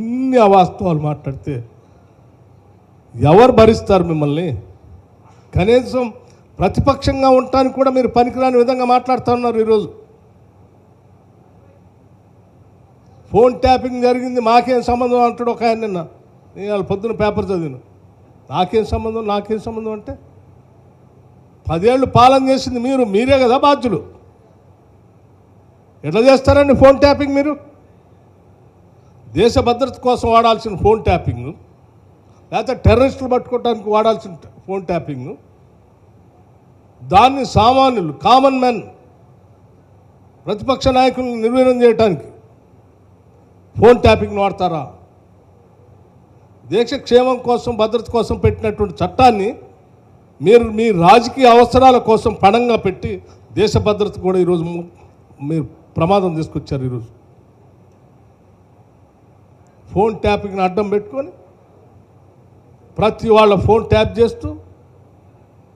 అన్ని అవాస్తవాలు మాట్లాడితే ఎవరు భరిస్తారు మిమ్మల్ని? కనీసం ప్రతిపక్షంగా ఉండటానికి కూడా మీరు పనికిరాని విధంగా మాట్లాడుతూ ఉన్నారు ఈరోజు. ఫోన్ ట్యాపింగ్ జరిగింది మాకేం సంబంధం అంటాడు ఒక ఆయన నిన్న. నేను వాళ్ళ పొద్దున పేపర్ చదివాను. నాకేం సంబంధం నాకేం సంబంధం అంటే? పదేళ్ళు పాలన చేసింది మీరు మీరే కదా బాధ్యులు. ఎట్లా చేస్తారండి ఫోన్ ట్యాపింగ్ మీరు? దేశ భద్రత కోసం వాడాల్సిన ఫోన్ ట్యాపింగ్ లేకపోతే టెర్రరిస్టులు పట్టుకోవడానికి వాడాల్సిన ఫోన్ ట్యాపింగ్ దాన్ని సామాన్యులు కామన్ మెన్ ప్రతిపక్ష నాయకులను నిర్వీర్యం చేయడానికి ఫోన్ ట్యాపింగ్ వాడతారా? దేశ క్షేమం కోసం భద్రత కోసం పెట్టినటువంటి చట్టాన్ని మీరు మీ రాజకీయ అవసరాల కోసం పణంగా పెట్టి దేశ భద్రత కూడా ఈరోజు మీరు ప్రమాదం తీసుకొచ్చారు ఈరోజు. ఫోన్ ట్యాపింగ్ని అడ్డం పెట్టుకొని ప్రతి వాళ్ళ ఫోన్ ట్యాప్ చేస్తూ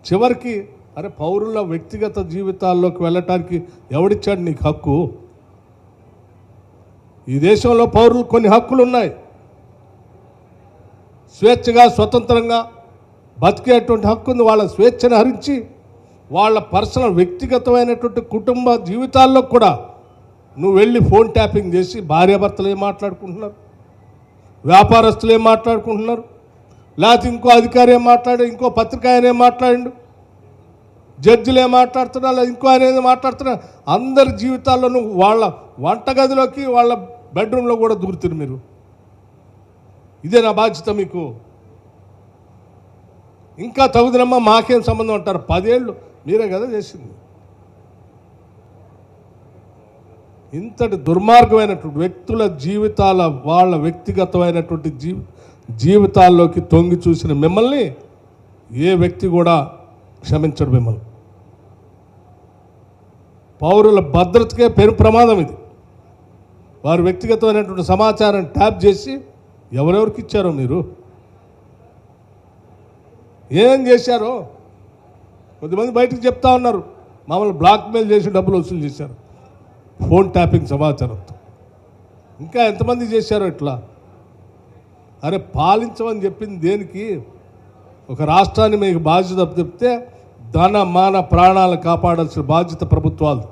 చివరికి అరే పౌరుల వ్యక్తిగత జీవితాల్లోకి వెళ్ళటానికి ఎవడిచ్చాడు నీకు హక్కు? ఈ దేశంలో పౌరులు కొన్ని హక్కులు ఉన్నాయి స్వేచ్ఛగా స్వతంత్రంగా బతికేటువంటి హక్కు ఉంది వాళ్ళ స్వేచ్ఛను హరించి వాళ్ళ పర్సనల్ వ్యక్తిగతమైనటువంటి కుటుంబ జీవితాల్లో కూడా నువ్వు వెళ్ళి ఫోన్ ట్యాపింగ్ చేసి భార్యాభర్తలు ఏం మాట్లాడుకుంటున్నారు? వ్యాపారస్తులు ఏం మాట్లాడుకుంటున్నారు? లేకపోతే ఇంకో అధికారి ఏం మాట్లాడు ఇంకో పత్రిక ఆయన ఏం మాట్లాడిండు? జడ్జిలు ఏం మాట్లాడుతున్నారు? లేదా ఇంకో ఆయన ఏదో మాట్లాడుతున్నారు? అందరి జీవితాల్లోనూ వాళ్ళ వంటగదిలోకి వాళ్ళ బెడ్రూమ్లో కూడా దూరుతున్నారు మీరు. ఇదే నా బాధ్యత మీకు. ఇంకా తగుదనమ్మా మాకేం సంబంధం అంటారు? పదేళ్ళు మీరే కదా చేసింది. ఇంతటి దుర్మార్గమైనటువంటి వ్యక్తుల జీవితాల వాళ్ళ వ్యక్తిగతమైనటువంటి జీ జీవితాల్లోకి తొంగి చూసిన మిమ్మల్ని ఏ వ్యక్తి కూడా క్షమించడు మిమ్మల్ని. పౌరుల భద్రతకే పెను ప్రమాదం ఇది. వారి వ్యక్తిగతమైనటువంటి సమాచారం ట్యాప్ చేసి ఎవరెవరికి ఇచ్చారో మీరు? ఏం చేశారో? కొద్దిమంది బయటకు చెప్తా ఉన్నారు. మమ్మల్ని బ్లాక్మెయిల్ చేసి డబ్బులు వసూలు చేశారు. ఫోన్ ట్యాపింగ్ సమాచారంతో ఇంకా ఎంతమంది చేశారు ఇట్లా? అరే పాలించమని చెప్పింది దేనికి? ఒక రాష్ట్రాన్ని మీకు బాధ్యత చెప్తే ధన మాన ప్రాణాలు కాపాడాల్సిన బాధ్యత ప్రభుత్వాలు.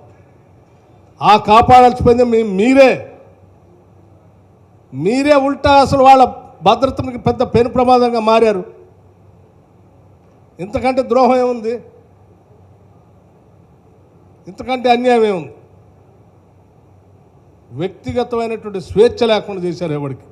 ఆ కాపాడాల్సిపోయింది మీ మీరే. మీరే ఉల్టా అసలు వాళ్ళ భద్రతకి పెద్ద పెను ప్రమాదంగా మారారు. ఇంతకంటే ద్రోహం ఏముంది? ఇంతకంటే అన్యాయం ఏముంది? వ్యక్తిగతమైనటువంటి స్వేచ్ఛ లేకుండా చేశారు ఎవరికి?